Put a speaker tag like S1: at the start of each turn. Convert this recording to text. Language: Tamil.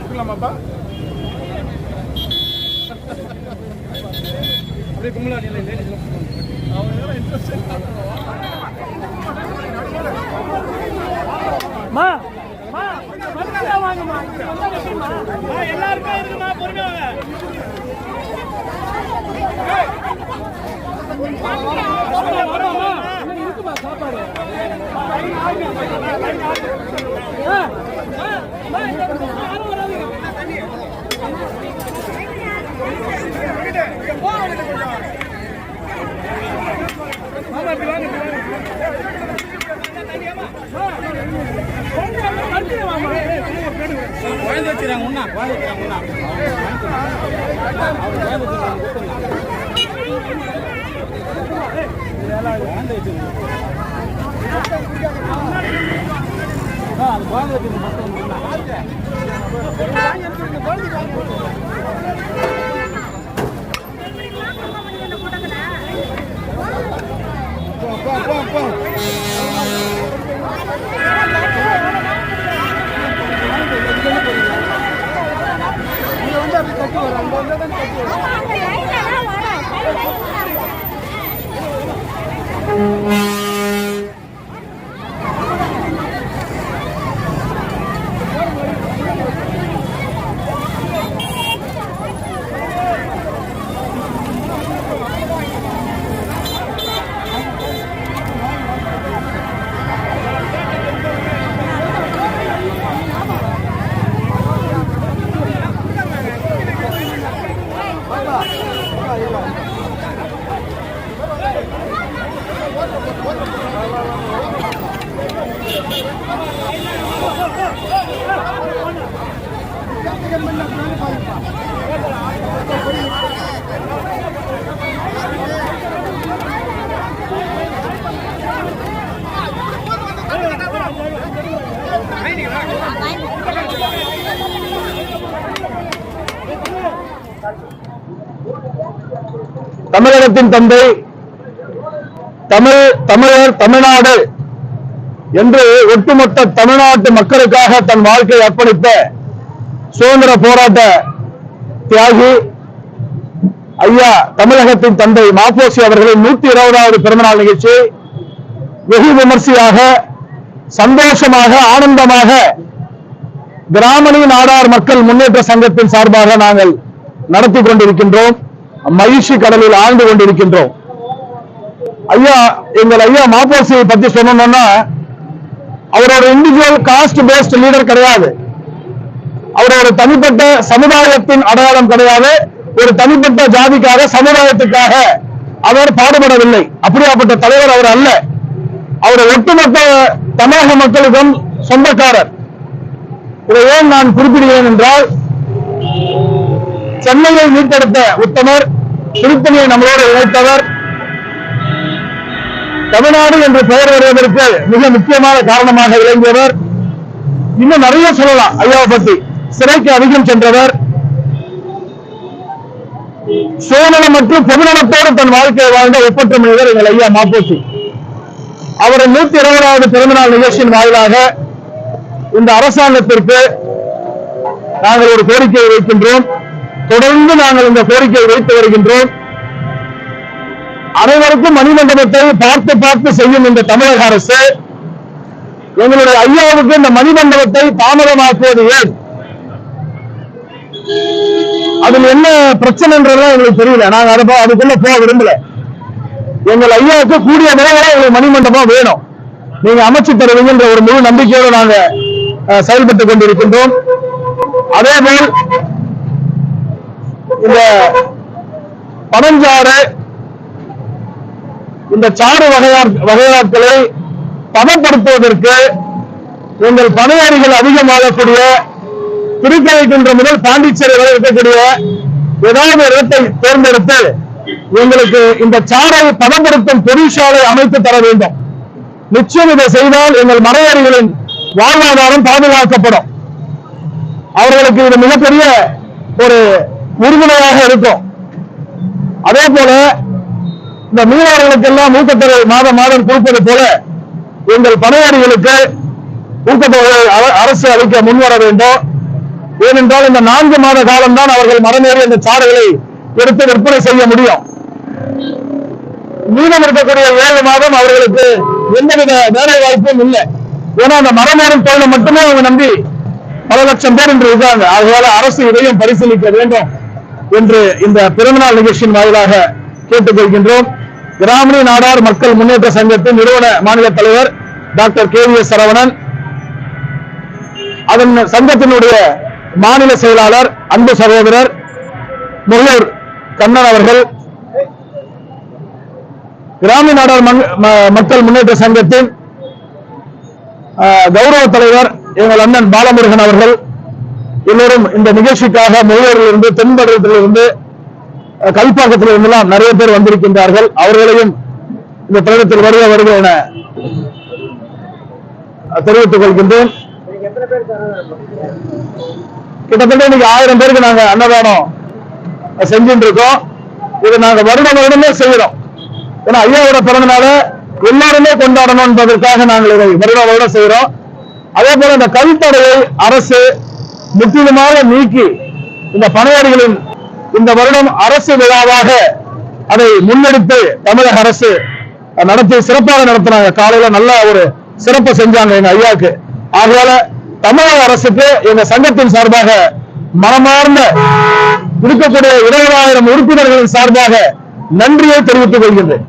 S1: இருக்கலாமாப்பா அப்படியே கும்பலா நீங்க லேடிஸ் அவங்க எல்லாம் இன்ட்ரெஸ்ட்
S2: மா மா பொறுமையா வாங்கம்மா. எல்லாருக்கும் இருக்குமா பொறுமையா இருக்குமா சாப்பாடு
S1: குழந்தை வச்சுறாங்க உண்ணா குழந்தை வச்சுறாங்க உண்ணா. குழந்தை வச்சுருங்க அது குழந்தை வச்சுருங்க மட்டும் உண்ணா போ போ போ போ நீங்க வந்து அப்படி தட்டி வர அங்க வந்தா தான் தட்டி வரும்.
S3: தமிழகத்தின் தந்தை தமிழ் தமிழர் தமிழ்நாடு என்று ஒட்டுமொத்த தமிழ்நாட்டு மக்களுக்காக தன் வாழ்க்கையை அர்ப்பணித்த சுதந்திர போராட்ட தியாகி ஐயா தமிழகத்தின் தந்தை மாப்போசி அவர்களின் நூத்தி இருபதாவது பிறந்தநாள் நிகழ்ச்சி வெகு விமர்சையாக சந்தோஷமாக ஆனந்தமாக கிராமணி நாடார் மக்கள் முன்னேற்ற சங்கத்தின் சார்பாக நாங்கள் நடத்தி கொண்டிருக்கின்றோம். மகிழ்ச்சி கடலில் ஆழ்ந்து கொண்டிருக்கின்றோம். ஐயா எங்கள் ஐயா மாப்போசியை பத்தி சொல்லணும்னா அவரோட இண்டிவிஜுவல் காஸ்ட் பேஸ்ட் லீடர் கிடையாது. அவரோட தனிப்பட்ட சமுதாயத்தின் அடையாளம் கிடையாது. ஒரு தனிப்பட்ட ஜாதிக்காக சமுதாயத்துக்காக அவர் பாடுபடவில்லை. அப்படியாப்பட்ட தலைவர் அவர் அல்ல. அவர் ஒட்டுமொத்த தமிழக மக்களுக்கும் சொந்தக்காரர். இதை ஏன் நான் குறிப்பிடுகிறேன் என்றால் சென்னையை மீட்டெடுத்த உத்தமர் திருத்தணியை நம்மளோடு இணைத்தவர் தமிழ்நாடு என்று பெயர் வருவதற்கு மிக முக்கியமான காரணமாக விளங்கியவர். இன்னும் நிறைய சொல்லலாம் ஐயாவை பத்தி சிறைக்கு அதிகம் சென்றவர். சுயநலம் மற்றும் பொதுநலத்தோடு தன் வாழ்க்கையை வாழ்ந்த ஒப்பற்ற மனிதர் எங்கள் ஐயா மாப்போசி அவரின் நூத்தி இருபதாவது பிறந்தநாள் நிகழ்ச்சியின் வாயிலாக இந்த அரசாங்கத்திற்கு நாங்கள் ஒரு கோரிக்கையை வைக்கின்றோம். தொடர்ந்து நாங்கள் இந்த கோரிக்கையை வைத்து வருகின்றோம். அனைவருக்கும் மணிமண்டபத்தை பார்த்து பார்த்து செய்யும் இந்த தமிழக அரசு எங்களுடைய ஐயாவுக்கு இந்த மணிமண்டபத்தை தாமதமாக்குவது ஏன்? அதுல என்ன பிரச்சனைன்றது எங்களுக்கு தெரியல. நாங்க அதை அதுக்குள்ள போக விரும்பல. எங்கள் ஐயாவுக்கு கூடிய விரைவில் எங்களுக்கு மணிமண்டபம் வேணும். நீங்க அமைச்சு தருவீங்கன்ற ஒரு முழு நம்பிக்கையோடு நாங்க அஹ், செயல்பட்டுக் கொண்டிருக்கின்றோம். அதே போல் இந்த பனஞ்சாறு இந்த சாறு வகையார் வகையாட்களை பதப்படுத்துவதற்கு எங்கள் பணியாளிகள் அதிகம் வாழக்கூடிய முதல் பாண்டிச்சேரி வரை இருக்கக்கூடிய ஏதாவது ஒரு இடத்தை தேர்ந்தெடுத்து எங்களுக்கு இந்த சாரை பதப்படுத்தும் தொழிற்சாலை அமைத்து தர வேண்டும். நிச்சயம் இதை செய்தால் எங்கள் மலையாளிகளின் வாழ்வாதாரம் பாதுகாக்கப்படும். அவர்களுக்கு இது மிகப்பெரிய ஒரு உறுதுணையாக இருக்கும். அதே போல இந்த மீனவர்களுக்கெல்லாம் ஊக்கத்தொகை மாதம் மாதம் கொடுப்பது போல எங்கள் பணியாளிகளுக்கு ஊக்கத்தொகை அரசு அளிக்க முன்வர வேண்டும். ஏனென்றால் இந்த நான்கு மாத காலம்தான் அவர்கள் மரமேறி இந்த சாறுகளை எடுத்து விற்பனை செய்ய முடியும். மீதம் இருக்கக்கூடிய ஏழு மாதம் அவர்களுக்கு எந்தவித வேலை வாய்ப்பும் இல்லை. ஏன்னா அந்த மரமேறும் தொழிலை மட்டுமே அவங்க நம்பி பல லட்சம் பேர் இன்று இருக்காங்க. ஆகையால அரசு இதையும் பரிசீலிக்க வேண்டும் என்று இந்த பிறந்தநாள் நிகழ்ச்சியின் வாயிலாக கேட்டுக்கொள்கின்றோம். கிராமணி நாடார் மக்கள் முன்னேற்ற சங்கத்தின் நிறுவன மாநில தலைவர் doctor K V S Saravanan அதன் சங்கத்தினுடைய மாநில செயலாளர் அன்பு சகோதரர் முள்ளூர் கண்ணன் அவர்கள் கிராம நாடார் ம- மக்கள் முன்னேற்ற சங்கத்தின் கௌரவ தலைவர் எங்கள் அண்ணன் பாலமுருகன் அவர்கள் எல்லோரும் இந்த நிகழ்ச்சிக்காக முகூரிலிருந்து தென்படத்திலிருந்து அஹ், கல்பாக்கத்தில் இருந்தெல்லாம் நிறைய பேர் வந்திருக்கின்றார்கள். அவர்களையும் இந்த தருணத்தில் வருக வருக என தெரிவித்துக் கொள்கின்றேன். கிட்டத்தட்ட இன்னைக்கு ஆயிரம் பேருக்கு நாங்க அன்னதானம் செஞ்சுட்டு இருக்கோம் இது நாங்க வருடம் வருடமே செய்யறோம். ஏன்னா ஐயாவோட பிறந்தனால எல்லாருமே கொண்டாடணும் என்பதற்காக நாங்கள் இதை வருடம் வருடம் செய்யறோம். அதே போல இந்த கல்தடையை அரசு முற்றிலுமாக நீக்கி இந்த பணையாளிகளின் இந்த வருடம் அரசு விழாவாக அதை முன்னெடுத்து தமிழக அரசு நடத்தி சிறப்பாக நடத்தினாங்க. காலையில நல்ல ஒரு சிறப்பு செஞ்சாங்க எங்க ஐயாக்கு ஆகையால தமிழக அரசுக்கு எங்க சங்கத்தின் சார்பாக மனமார்ந்த இருக்கக்கூடிய இருபதாயிரம் உறுப்பினர்களின் சார்பாக நன்றியை தெரிவித்துக் கொள்கின்றேன்.